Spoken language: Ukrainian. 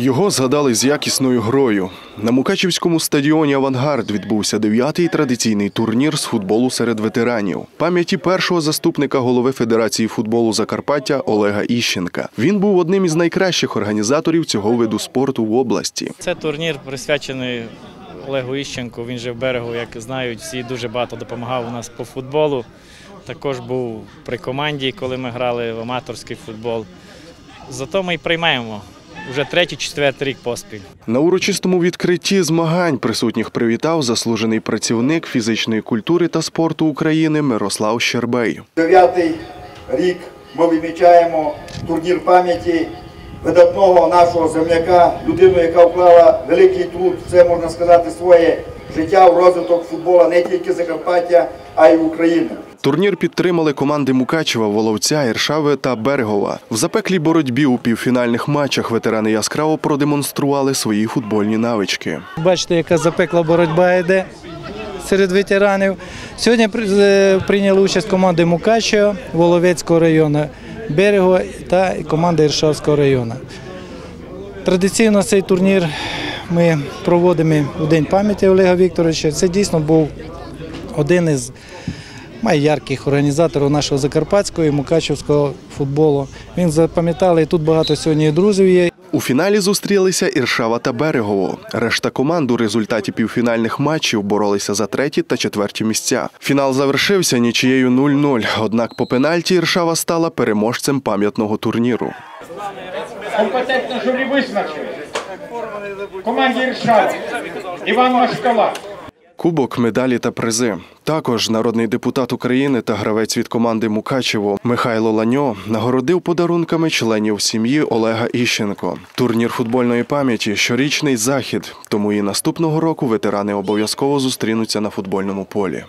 Його згадали з якісною грою. На Мукачівському стадіоні Авангард відбувся дев'ятий традиційний турнір з футболу серед ветеранів. Пам'яті першого заступника голови Федерації футболу Закарпаття Олега Іщенка. Він був одним із найкращих організаторів цього виду спорту в області. Це турнір присвячений Олегу Іщенку. Він же в берегу, як знають, всі дуже багато допомагав у нас по футболу. Також був при команді, коли ми грали в аматорський футбол. Зато ми й приймаємо вже третій, четвертий рік поспіль. На урочистому відкритті змагань присутніх привітав заслужений працівник фізичної культури та спорту України Мирослав Щербей. Дев'ятий рік ми відмічаємо турнір пам'яті видатного нашого земляка, людину, яка вклала великий труд, це можна сказати, своє життя в розвиток футболу не тільки Закарпаття, а й України. Турнір підтримали команди Мукачева, Воловця, Іршави та Берегова. В запеклій боротьбі у півфінальних матчах ветерани яскраво продемонстрували свої футбольні навички. Бачите, яка запекла боротьба йде серед ветеранів. Сьогодні е, прийняли участь команди Мукачева, Воловецького району, Берегова та команда Іршавського району. Традиційно цей турнір ми проводимо у День пам'яті Олега Вікторовича. Це дійсно був один із найярких організаторів нашого закарпатського і мукачевського футболу. Він запам'ятали, і тут багато сьогодні друзів є. У фіналі зустрілися Іршава та Берегово. Решта команд у результаті півфінальних матчів боролися за треті та четверті місця. Фінал завершився нічією 0-0, однак по пенальті Іршава стала переможцем пам'ятного турніру. Компетентно журі визначили. Команді Іршава. Іван Машкала. Кубок, медалі та призи. Також народний депутат України та гравець від команди Мукачево Михайло Ланьо нагородив подарунками членів сім'ї Олега Іщенко. Турнір футбольної пам'яті щорічний захід, тому і наступного року ветерани обов'язково зустрінуться на футбольному полі.